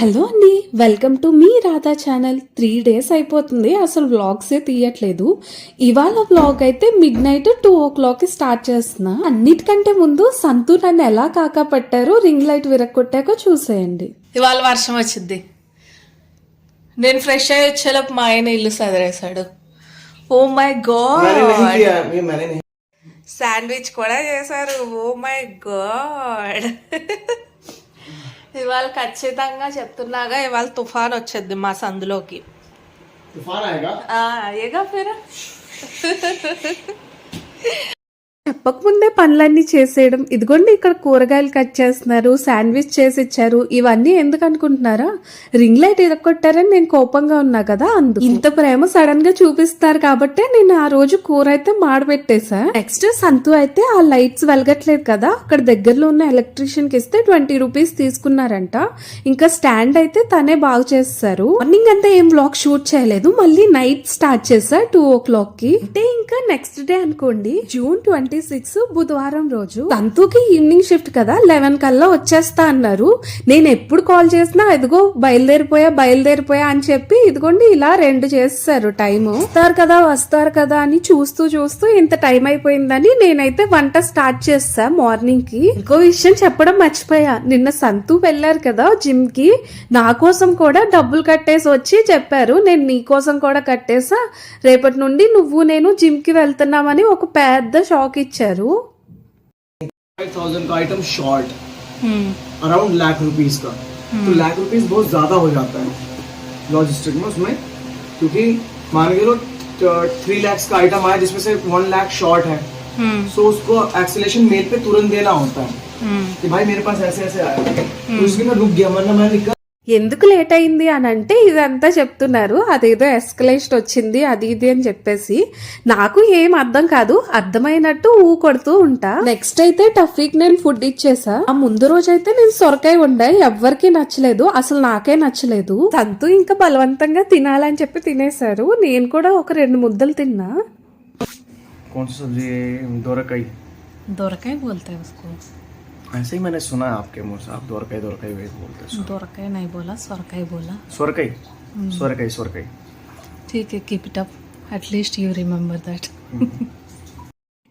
Hello అండి welcome to మీ Radha channel. Three days అయిపోతుంది అసలు వ్లాగ్సే తీయట్లేదు. ఇవాళ వ్లాగ్ అయితే మిడ్ నైట్ టూ ఓ క్లాక్కి స్టార్ట్ చేస్తున్నా. అన్నిటికంటే ముందు సంతూ నన్ను ఎలా కాకా పట్టారు రింగ్ లైట్ విరక్కొట్టాక చూసేయండి. ఇవాళ వర్షం వచ్చింది. నేను ఫ్రెష్ అయ్యి వచ్చేలా మా ఆయన ఇల్లు సదరేశాడు. Oh my god. శాండ్విచ్ కూడా చేశారు. Oh my god. ఇవాళ ఖచ్చితంగా చెప్తున్నాగా ఇవాళ తుఫాన్ వచ్చేది మా సందులోకి. తుఫాన్ అయ్యగా? ఫిర. చెప్పకముందే పనులన్నీ చేసేయడం. ఇదిగోండి ఇక్కడ కూరగాయలు కట్ చేస్తున్నారు శాండ్విచ్ చేసి ఇచ్చారు. ఇవన్నీ ఎందుకు అనుకుంటున్నారా? రింగ్ లైట్ ఇరగొట్టారని నేను కోపంగా ఉన్నా కదా అందు ఇంత ప్రేమ సడన్గా చూపిస్తారు కాబట్టి నేను ఆ రోజు కూర అయితే మాడబెట్టేశా నెక్స్ట్ సంతు అయితే ఆ లైట్స్ వెలగట్లేదు కదా. అక్కడ దగ్గరలో ఉన్న ఎలక్ట్రీషియన్కి ఇస్తే ట్వంటీ రూపీస్ తీసుకున్నారంట. ఇంకా స్టాండ్ అయితే తనే బాగు చేస్తారు. మార్నింగ్ అంతా ఏం బ్లాగ్ షూట్ చేయలేదు. మళ్ళీ నైట్ స్టార్ట్ చేశా టూ ఓ క్లాక్కి అంటే ఇంకా నెక్స్ట్ డే అనుకోండి జూన్ ట్వంటీ సిక్స్ బుధవారం రోజు. తంతుకి ఈవినింగ్ షిఫ్ట్ కదా లెవెన్ కల్లా వచ్చేస్తా అన్నారు. నేను ఎప్పుడు కాల్ చేసినా ఇదిగో బయలుదేరిపోయా బయలుదేరిపోయా అని చెప్పి ఇదిగోండి ఇలా రెండు చేస్తారు టైం వస్తారు కదా వస్తారు కదా అని చూస్తూ చూస్తూ ఇంత టైం అయిపోయిందని నేనైతే వంట స్టార్ట్ చేస్తా మార్నింగ్కి ఇంకో విషయం చెప్పడం మర్చిపోయా. నిన్న సంతు వెళ్ళారు కదా జిమ్కి నా కోసం కూడా డబ్బులు కట్టేసి వచ్చి చెప్పారు. నేను నీ కోసం కూడా కట్టేసా. రేపటి నుండి నువ్వు నేను జిమ్కి వెళ్తున్నామని ఒక పెద్ద షాక్ ఇచ్చారు फाइव थाउजेंड का item short around lakh rupees का तो लाख रुपीस बहुत ज्यादा हो जाता है लॉजिस्टिक में उसमें क्योंकि मान के चलो थ्री लैक्स का आइटम आया जिसमें से वन लाख शॉर्ट है सो उसको एक्सेलेशन मेल पे तुरंत देना होता है कि भाई मेरे पास ऐसे ऐसे आया तो उसके मैं रुक गया वरना मैं निकल ఎందుకు లేట్ అయింది అని అంటే ఇదంతా చెప్తున్నారు. అదేదో ఎస్కలేషన్ వచ్చింది అది ఇది అని చెప్పేసి. నాకు ఏం అర్థం కాదు. అర్థమైనట్టు ఊ కొడుతూ ఉంటా. నెక్స్ట్ అయితే టఫీక్ నేను ఫుడ్ ఇచ్చేసా. ఆ ముందు రోజు అయితే నేను సొరకాయ ఉండే ఎవ్వరికి నచ్చలేదు. అసలు నాకే నచ్చలేదు. తంతు ఇంకా బలవంతంగా తినాలని చెప్పి తినేశారు. నేను కూడా ఒక రెండు ముద్దలు తిన్నా. దొరకాయ దొరకాయ బోల్తాయి ऐसे ही मैंने सुना है आपके मुंह से आप दोरकाई दोरकाई वही बोलते हैं దొరకాయ నై బోలా సొరకాయ బోలా स्वरकाई स्वरकाई स्वरकाई ठीक है keep it up at least you remember that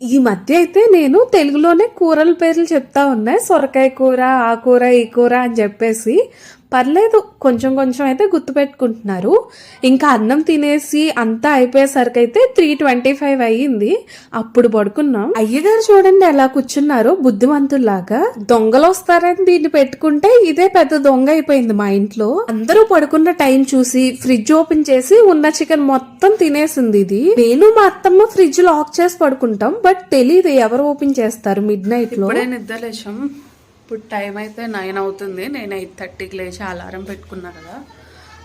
ఈ మధ్య అయితే నేను తెలుగులోనే కూరల పేర్లు చెప్తా ఉన్నా సొరకాయ కూర ఆ కూర ఈ కూర అని చెప్పేసి పర్లేదు కొంచెం కొంచెం అయితే గుర్తుపెట్టుకుంటున్నారు ఇంకా అన్నం తినేసి అంతా అయిపోయేసరికి అయితే త్రీ ట్వంటీ ఫైవ్ అయ్యింది. అప్పుడు పడుకున్నాం. అయ్యగారు చూడండి ఎలా కూర్చున్నారు బుద్ధిమంతుల్లాగా. దొంగలు వస్తారని దీన్ని పెట్టుకుంటే ఇదే పెద్ద దొంగ అయిపోయింది మా ఇంట్లో. అందరూ పడుకున్న టైం చూసి ఫ్రిడ్జ్ ఓపెన్ చేసి ఉన్న చికెన్ మొత్తం తినేసింది ఇది. నేను మా అత్తమ్మ ఫ్రిడ్జ్ లాక్ చేసి పడుకుంటాం బట్ తెలియదు ఎవరు ఓపెన్ చేస్తారు మిడ్ నైట్లో. ఇప్పుడే నిద్ర లేచాం ఇప్పుడు టైం అయితే నైన్ అవుతుంది. నేను ఎయిట్ థర్టీకి లేచి అలారం పెట్టుకున్నా కదా.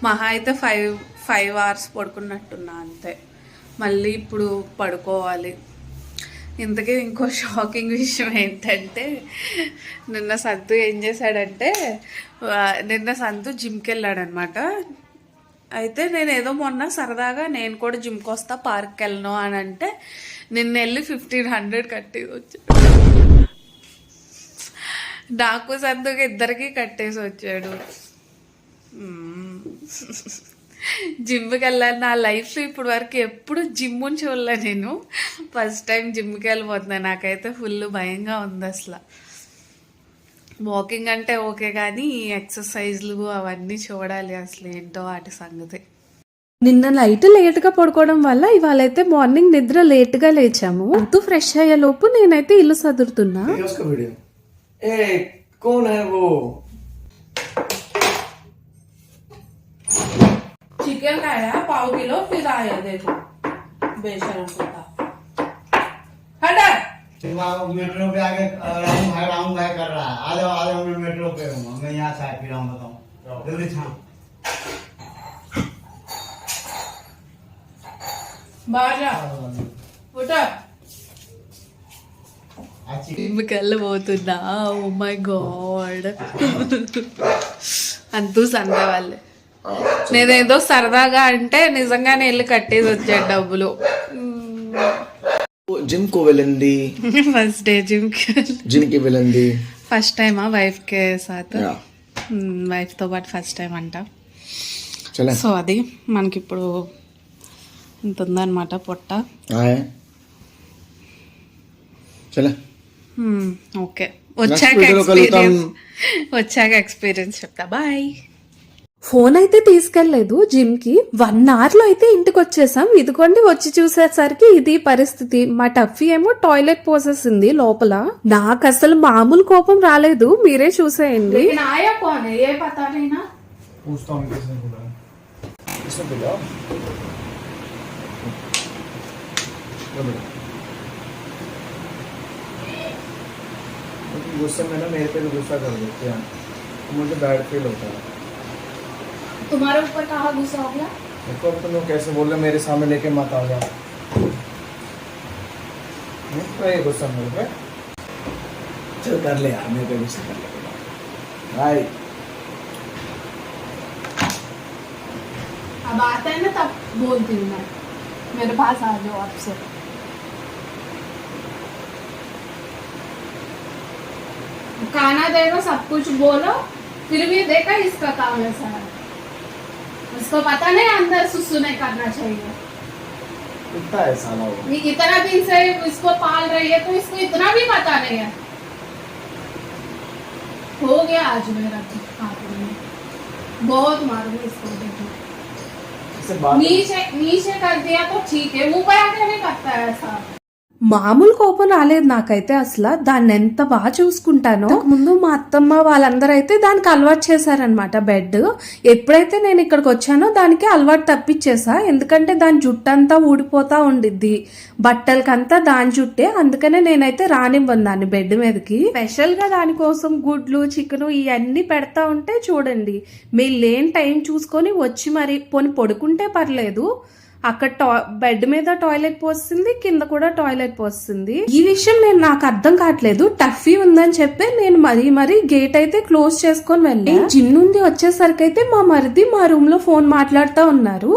మహా అయితే ఫైవ్ ఫైవ్ అవర్స్ పడుకున్నట్టున్నా అంతే. మళ్ళీ ఇప్పుడు పడుకోవాలి. ఇంతకీ ఇంకో షాకింగ్ విషయం ఏంటంటే నిన్న సంతు ఏం చేశాడంటే నిన్న సంతు జిమ్కి వెళ్ళాడనమాట. అయితే నేను ఏదో మొన్న సరదాగా నేను కూడా జిమ్కి వస్తా పార్క్కి వెళ్ళను అని అంటే నిన్న వెళ్ళి ఫిఫ్టీన్ హండ్రెడ్ కట్టి వచ్చి నాకు సందుకు ఇద్దరికి కట్టేసి వచ్చాడు. జిమ్కి వెళ్ళాను నా లైఫ్లో ఇప్పుడు వరకు ఎప్పుడు జిమ్ నుంచి వెళ్ళా నేను. ఫస్ట్ టైం జిమ్కి వెళ్ళిపోతున్నా. నాకైతే ఫుల్ భయంగా ఉంది అసలు. వాకింగ్ అంటే ఓకే కానీ ఎక్సర్సైజ్లు అవన్నీ చూడాలి అసలు ఏంటో వాటి సంగతి. నిన్న నైట్ లేట్గా పడుకోవడం వల్ల ఇవాళ అయితే మార్నింగ్ నిద్ర లేట్గా లేచాము. అంతూ ఫ్రెష్ అయ్యే లోపు నేనైతే ఇల్లు సదురుతున్నా. ए कौन है वो चिकन खाया पाव किलो फिर आया देखो। बेशरम कुत्ता हटा। मेट्रो पे आगे राउंड भाई राउंड भाई कर रहा है। आ जाओ आ जाओ मैं मेट्रो पे हूँ। मैं यहाँ से आ फिर आऊँ बताऊँ जल्दी छाओ बाहर जा। उठा। వెళ్ళబోతుందా ఓ oh మై గాడ్ అంతూ సందే వాళ్ళు. నేనేదో సరదాగా అంటే నిజంగానే ఇల్లు కట్టేసి వచ్చాడు డబ్బులు. జిమ్కు వెళ్ళింది ఫస్ట్ డే జిమ్ జిమ్కి వెళ్ళింది ఫస్ట్ టైమా వైఫ్ కే సాత్ వైఫ్తో పాటు ఫస్ట్ టైం అంట. సో అది మనకి ఇప్పుడు ఇంత ఉందన్నమాట పొట్ట చలా. ఓకే వచ్చాక లో కలుద్దాం. ఎక్స్పీరియన్స్ వచ్చాక ఎక్స్పీరియన్స్ చెప్తా. బాయ్ ఫోన్ అయితే తీసుకెళ్ళేదు జిమ్కి వన్ అవర్లో అయితే ఇంటికి వచ్చేసాం ఇదిగోండి వచ్చి చూసేసరికి ఇది పరిస్థితి. మా టఫీ ఏమో టాయిలెట్ పోసేసింది లోపల. నాకు అసలు మామూలు కోపం రాలేదు. మీరే చూసేయండి. आया गुस्से में ना मेरे पे भी गुस्सा कर देते हैं। तो मुझे बैड फील होता है। तुम्हारे ऊपर कहा गुस्सा हो गया? देखो अब तुम लोग कैसे बोल रहे मेरे सामने लेके मत आ जाओ। तो ये गुस्सा मेरे पे। चल कर ले यार मेरे पे गुस्सा कर ले। भाई अब आता है ना तब बोलती हूँ मैं। मेरे पास आ जाओ आपसे। खाना देगा सब कुछ बोलो फिर भी देखा इसका काम है उसको पता नहीं अंदर सुसु नहीं करना चाहिए। कितना है। साला वो इतना दिन से इसको पाल रही है तो इसको इतना भी पता नहीं है। हो गया आज मेरा में बहुत मारूँगी इसको देखो नीचे नीचे कर दिया तो ठीक है ऊपर आके नहीं करता है ऐसा। మామూలు కోపం రాలేదు నాకైతే అసలు. దాన్ని ఎంత బాగా చూసుకుంటానో. ముందు మా అత్తమ్మ వాళ్ళందరూ అయితే దానికి అలవాటు చేశారనమాట బెడ్ ఎప్పుడైతే నేను ఇక్కడికి వచ్చానో దానికి అలవాటు తప్పించేసా. ఎందుకంటే దాని జుట్టు అంతా ఊడిపోతా ఉండిద్ది. బట్టలకంతా దాని జుట్టే. అందుకనే నేనైతే రానివ్వను దాన్ని బెడ్ మీదకి. స్పెషల్గా దానికోసం గుడ్లు చికెన్ ఇవన్నీ పెడతా ఉంటే చూడండి. మీరు లేని టైం చూసుకొని వచ్చి మరి పోని పడుకుంటే పర్లేదు. అక్కడ టా బెడ్ మీద టాయిలెట్ పోస్తుంది కింద కూడా టాయిలెట్ పోస్తుంది. ఈ విషయం నేను నాకు అర్థం కావట్లేదు. టఫీ ఉందని చెప్పి నేను మరీ మరీ గేట్ అయితే క్లోజ్ చేసుకొని వెళ్ళి. జిమ్ నుండి వచ్చేసరికి అయితే మా మరిది మా రూమ్లో ఫోన్ మాట్లాడుతూ ఉన్నారు.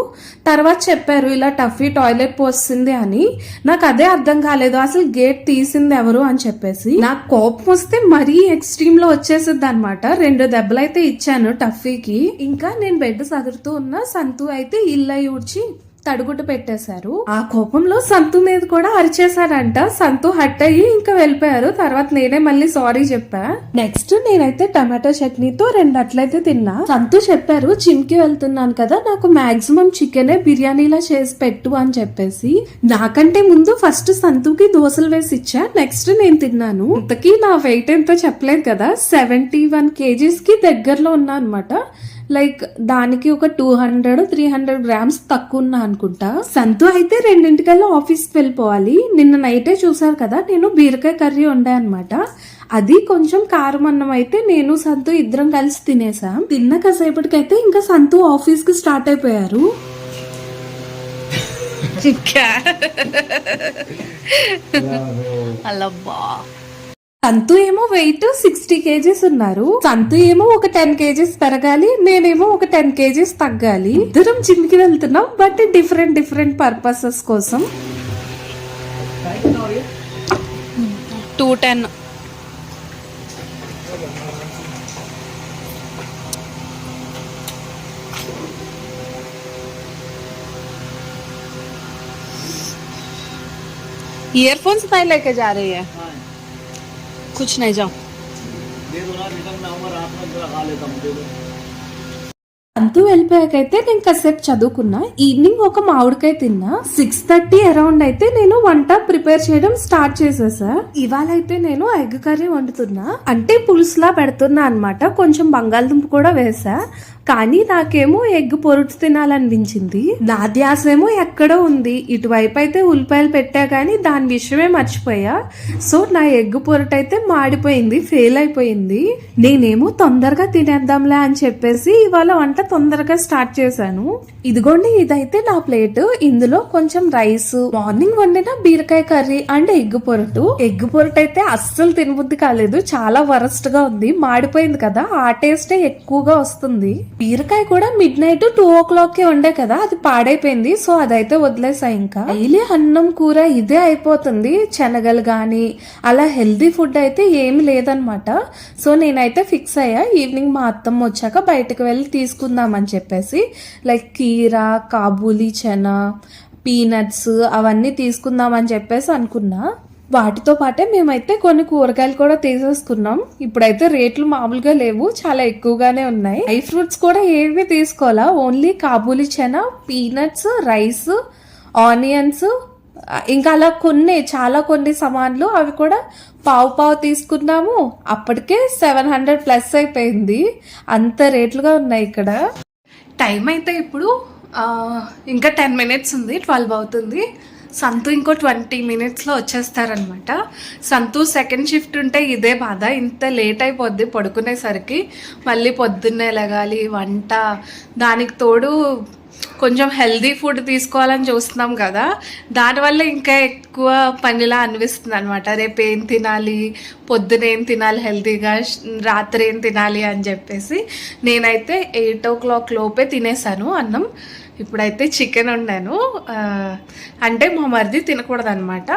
తర్వాత చెప్పారు ఇలా టఫీ టాయిలెట్ పోస్తుంది అని. నాకు అదే అర్థం కాలేదు. అసలు గేట్ తీసింది ఎవరు అని చెప్పేసి. నాకు కోపం వస్తే మరీ ఎక్స్ట్రీమ్లో వచ్చేసింది అనమాట రెండు దెబ్బలు అయితే ఇచ్చాను టఫీకి. ఇంకా నేను బెడ్ సదురుతూ ఉన్న సంతు అయితే ఇల్లు ఊడ్చి తడుగుడ్డ పెట్టేశారు. ఆ కోపంలో సంతు మీద కూడా అరిచేశారంట. సంతు హట్ అయ్యి ఇంకా వెళ్ళిపోయారు. తర్వాత నేనే మళ్ళీ సారీ చెప్పా. నెక్స్ట్ నేనైతే టమాటో చట్నీతో రెండు అట్లయితే తిన్నా. సంతు చెప్పారు కి వెళ్తున్నాను కదా నాకు మాక్సిమం చికెనే బిర్యానీలా చేసి పెట్టు అని చెప్పేసి. నాకంటే ముందు ఫస్ట్ సంతుకి దోశలు వేసి ఇచ్చా. నెక్స్ట్ నేను తిన్నాను. ఇంతకీ నా వెయిట్ ఎంతో చెప్పలేదు కదా. సెవెంటీ వన్ కేజీస్కి దగ్గరలో ఉన్నా అనమాట లైక్ దానికి ఒక two hundred three hundred grams తక్కువ ఉన్నా అనుకుంటా. సంతు అయితే రెండింటికల్లా ఆఫీస్కి వెళ్ళిపోవాలి. నిన్న నైటే చూసారు కదా నేను బీరకాయ కర్రీ వండా అనమాట అది కొంచెం కారం అన్నం అయితే నేను సంతు ఇద్దరం కలిసి తినేసాం. తిన్న కాసేపటికైతే ఇంకా సంతు ఆఫీస్కి స్టార్ట్ అయిపోయారు. అల్లబ్బా. సంతు ఏమో వెయిట్ సిక్స్టీ కేజీస్ ఉన్నారు సంతు ఏమో ఒక టెన్ కేజీస్ పెరగాలి నేనేమో ఒక టెన్ కేజీస్ తగ్గాలి ఇద్దరం జిమ్ కి వెళ్తున్నాం బట్ డిఫరెంట్ డిఫరెంట్ పర్పసెస్ కోసం టూ టెన్ ईयरफोन्स नहीं लेके जा रही है कुछ नहीं जाओ दे दो ना में रात में खा लेता हूँ అంతూ వెళ్ళిపోయాకైతే నేను కాసేపు చదువుకున్నా. ఈవినింగ్ ఒక మామిడికాయ తిన్నా. సిక్స్ థర్టీ అరౌండ్ అయితే నేను వంట ప్రిపేర్ చేయడం స్టార్ట్ చేసేసా. ఇవాళ అయితే నేను ఎగ్ కర్రీ వండుతున్నా. అంటే పులుసులా పెడుతున్నా అనమాట కొంచెం బంగాళదుంప కూడా వేసా. కానీ నాకేమో ఎగ్ పొరుటు తినాలనిపించింది. నా ధ్యాస ఏమో ఎక్కడో ఉంది. ఇటువైపు అయితే ఉల్లిపాయలు పెట్టా కానీ దాని విషయమే మర్చిపోయా. సో నా ఎగ్ పొరుటు అయితే మాడిపోయింది ఫెయిల్ అయిపోయింది నేనేమో తొందరగా తినేద్దాంలే అని చెప్పేసి ఇవాళ వంట తొందరగా స్టార్ట్ చేశాను. ఇదిగోండి ఇదైతే నా ప్లేట్. ఇందులో కొంచెం రైస్ మార్నింగ్ వండిన బీరకాయ కర్రీ అండ్ ఎగ్ పొరటు. ఎగ్ పొరటు అయితే అస్సలు తినబుద్ధి కాలేదు. చాలా వరస్ట్గా ఉంది. మాడిపోయింది కదా ఆ టేస్టే ఎక్కువగా వస్తుంది. బీరకాయ కూడా మిడ్ నైట్ టూ ఓ క్లాక్కి ఉండే కదా అది పాడైపోయింది. సో అదైతే వదిలేసా ఇంకా. డైలీ అన్నం కూర ఇదే అయిపోతుంది. శనగలు గాని అలా హెల్దీ ఫుడ్ అయితే ఏమి లేదనమాట సో నేనైతే ఫిక్స్ అయ్యా ఈవినింగ్ మా అత్తమ్మ వచ్చాక బయటకు వెళ్ళి తీసుకుందామని చెప్పేసి లైక్ కీరా కాబూలీ చెన పీనట్స్ అవన్నీ తీసుకుందామని చెప్పేసి అనుకున్నా. వాటితో పాటే మేమైతే కొన్ని కూరగాయలు కూడా తీసేసుకున్నాం. ఇప్పుడైతే రేట్లు మామూలుగా లేవు చాలా ఎక్కువగానే ఉన్నాయి. డ్రై ఫ్రూట్స్ కూడా ఏవి తీసుకోవాలా? Only Kabuli chana peanuts rice onions ఇంకా అలా కొన్ని చాలా కొన్ని సామాన్లు అవి కూడా పావు పావు తీసుకున్నాము. అప్పటికే సెవెన్ హండ్రెడ్ ప్లస్ అయిపోయింది. అంత రేట్లుగా ఉన్నాయి ఇక్కడ. టైం అయితే ఇప్పుడు ఇంకా టెన్ మినిట్స్ ఉంది ట్వెల్వ్ అవుతుంది. సంతు ఇంకో ట్వంటీ మినిట్స్లో వచ్చేస్తారనమాట సంతు సెకండ్ షిఫ్ట్ ఉంటే ఇదే బాధ. ఇంత లేట్ అయిపోద్ది పడుకునేసరికి. మళ్ళీ పొద్దున్నే లెగాలి వంట. దానికి తోడు కొంచెం హెల్దీ ఫుడ్ తీసుకోవాలని చూస్తున్నాం కదా. దానివల్ల ఇంకా ఎక్కువ పనిలా అనిపిస్తుంది అనమాట రేపు ఏం తినాలి పొద్దున ఏం తినాలి హెల్తీగా రాత్రి ఏం తినాలి అని చెప్పేసి నేనైతే ఎయిట్ ఓ క్లాక్ లోపే తినేసాను అన్నం. ఇప్పుడైతే చికెన్ వండాను. అంటే మా మరిది తినకూడదు అనమాట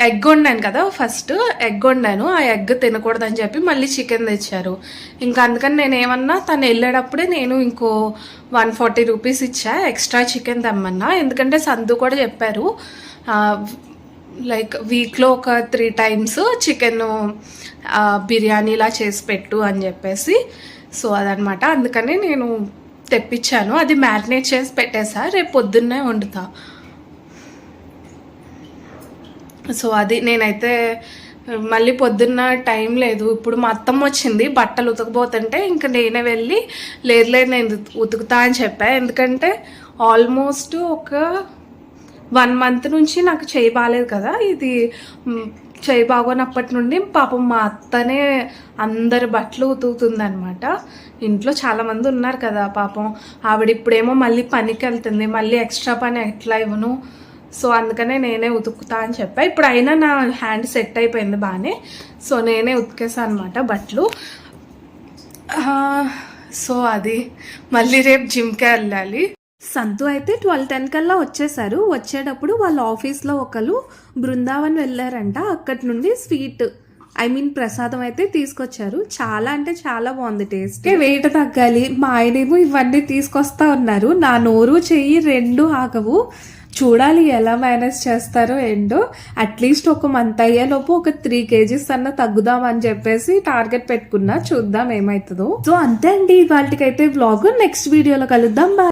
ఎగ్ వండాను కదా ఫస్ట్ ఎగ్ వండాను. ఆ ఎగ్ తినకూడదని చెప్పి మళ్ళీ చికెన్ తెచ్చారు. ఇంకా అందుకని నేను ఏమన్నా తను వెళ్ళేటప్పుడే నేను ఇంకో వన్ ఫార్టీ రూపీస్ ఇచ్చా ఎక్స్ట్రా చికెన్ తెమ్మన్నా. ఎందుకంటే సందు కూడా చెప్పారు లైక్ వీక్లో ఒక త్రీ టైమ్స్ చికెన్ బిర్యానీలా చేసి పెట్టు అని చెప్పేసి. సో అదనమాట. అందుకని నేను తెప్పించాను. అది మ్యారినేట్ చేసి పెట్టేసా. రేపు పొద్దున్నే వండుతా. సో అది నేనైతే మళ్ళీ పొద్దున్న టైం లేదు. ఇప్పుడు మా అత్తమ్మ వచ్చింది బట్టలు ఉతకబోతుంటే ఇంకా నేనే వెళ్ళి లేదు లేదు నేను ఉతు- ఉతుకుతా అని చెప్పా. ఎందుకంటే ఆల్మోస్ట్ ఒక వన్ మంత్ నుంచి నాకు చేయి బాగాలేదు కదా. ఇది చేయి బాగోనప్పటి నుండి పాపం మా అత్తనే అందరి బట్టలు ఉతుకుతుందనమాట ఇంట్లో చాలామంది ఉన్నారు కదా పాపం. ఆవిడ ఇప్పుడేమో మళ్ళీ పనికి వెళ్తుంది మళ్ళీ ఎక్స్ట్రా పని ఎట్లా ఇవ్వను? సో అందుకనే నేనే ఉతుకుతా అని చెప్పా. ఇప్పుడు అయినా నా హ్యాండ్ సెట్ అయిపోయింది బాగానే సో నేనే ఉతికేసాను అనమాట బట్టలు. సో అది మళ్ళీ రేపు జిమ్కే వెళ్ళాలి. సంతు అయితే ట్వెల్వ్ టెన్ కల్లా వచ్చేసారు. వచ్చేటప్పుడు వాళ్ళ ఆఫీస్లో ఒకరు బృందావన్ వెళ్ళారంట. అక్కడి నుండి స్వీట్ ఐ మీన్ ప్రసాదం అయితే తీసుకొచ్చారు. చాలా అంటే చాలా బాగుంది టేస్ట్. వెయిట్ తగ్గాలి. మా ఆయనేమో ఇవన్నీ తీసుకొస్తా ఉన్నారు. నా నోరు చెయ్యి రెండు ఆగవు. చూడాలి ఎలా మేనేజ్ చేస్తారో ఏంటో అట్లీస్ట్ ఒక మంత్ అయ్యేలోపు ఒక త్రీ కేజీస్ అన్న తగ్గుదాం అని చెప్పేసి టార్గెట్ పెట్టుకున్నా చూద్దాం ఏమవుతుందో సో అంతే అండి వాళ్ళకైతే బ్లాగ్ నెక్స్ట్ వీడియోలో కలుద్దాం బాయ్